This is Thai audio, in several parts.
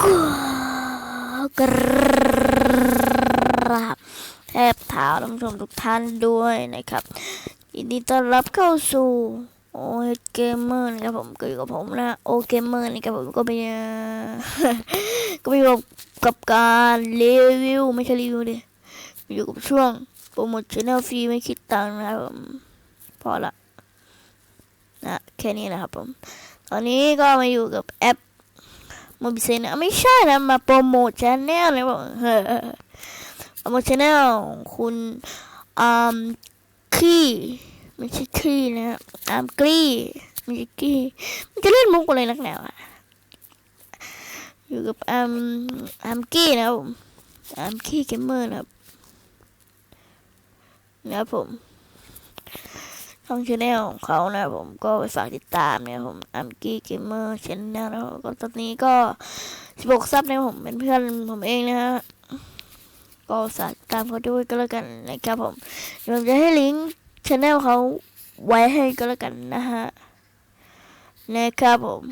กราบแทบเท้าท่านผู้ชมทุกท่านด้วยนะครับยินดีต้อนรับเข้าสู่โอเกมเมอร์นะครับผมก็อยู่กับผมนะโอเกมเมอร์นะครับผมก็เป็นก็ไปอยู่กับการรีวิวไม่ใช่รีวิวดิอยู่กับช่วงโปรโมทชแนลฟรีไม่คิดตังค์นะครับผมพอละนะแค่นี้นะครับผม ตอนนี้ก็มาอยู่กับแอป โมบิเซนนะไม่ใช่นะมาโปรโมทชแนลเลยบอกโปรโมทชแนลคุณอาร์มคีไม่ใช่คีนะอาร์มกรีไม่ใช่กีมันจะเล่นมุกอะไรนักหนาวะอยู่กับอาร์มอาร์มกี้นะผมอาร์มกี้เกมเมอร์นะครับนะครับผม ช่องชาแนลของเขานะผมก็ไปฝากติดตามนะครับผมอัมกี้เกมเมอร์ชแนลนะครับก็ตอนนี้ก็16ซับนะครับผมเป็นเพื่อนผมเองนะฮะก็ฝากติดตามเขาด้วยก็แล้วกันนะครับผมเดี๋ยวผมจะให้ลิงก์ชแนลเขาไว้ให้ก็แล้วกันนะฮะนะครับผม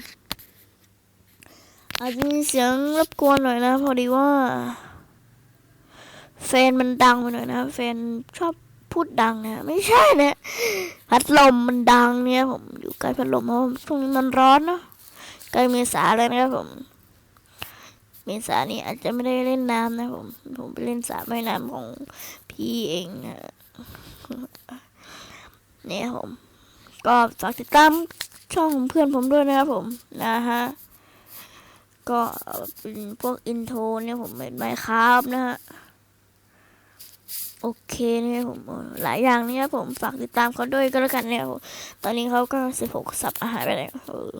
อาจจะมีเสียงรบกวนหน่อยนะ พอดีว่าแฟนมันดังไปหน่อยนะแฟนชอบพูดดังนะ ไม่ใช่นะ พัดลมมันดังเนี่ยผมอยู่ใกล้พัดลมเพราะว่าช่วงนี้มันร้อนเนาะใกล้เมษาแล้วนะครับผม เมษานี้อาจจะไม่ได้เล่นน้ำนะผมผมไปเล่นสระว่ายน้ำของพี่เองนะเนี่ยผม ก็ฝากติดตามช่องของเพื่อนผมด้วยนะครับผมนะฮะก็เป็นพวกอินโทรเนี่ยผมเป็นไมครับนะฮะ โอเคเนี่ยผมหลายอย่างเนี่ยผมฝากติดตามเขาด้วยก็แล้วกันเนี่ยผมตอนนี้เขาก็สิบหกสับอาหารไปแล้วเออ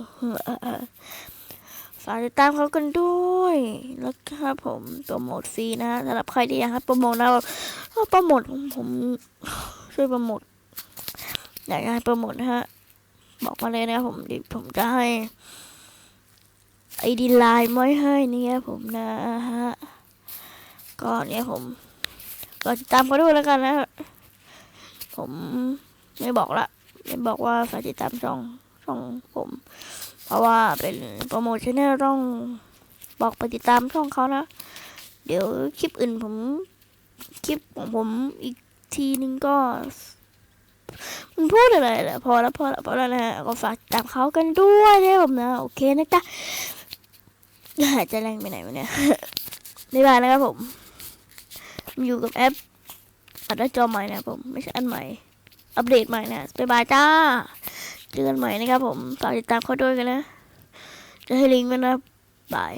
เออฝากติดตามเขากันด้วย แล้วครับผมโปรโมทฟรีนะสำหรับใครที่อยากให้โปรโมทนะแบบโปรโมทผมช่วยโปรโมทอยากให้โปรโมทนะฮะบอกมาเลยนะผมเดี๋ยวผมจะให้ไอดีไลน์ไว้ให้นี่ยผมนะฮะก็เนี่ยผม ก็ติดตามเขาด้วยแล้วกันนะผมไม่บอกละไม่บอกว่าฝากติดตามช่องช่องผม เพราะว่าเป็นโปรโมชั่นแนลต้องบอกไปติดตามช่องเขานะ เดี๋ยวคลิปอื่นผมคลิปของผมอีกทีนึงก็มันพูดอะไรแหละพอแล้วพอแล้วพอแล้วนะฮะก็ฝากติดตามเขากันด้วยนะผมนะ โอเคนะจ๊ะจะแรงไปไหนวะเนี่ยบ๊ายบายนะครับผม อยู่กับแอปอัดหน้าจอใหม่นะผมไม่ใช่อันใหม่ อัปเดตใหม่นะบ๊ายบายจ้าเจอกันใหม่นะครับผมฝากติดตามเขาด้วยกันนะ จะให้ลิงก์ไว้นะบาย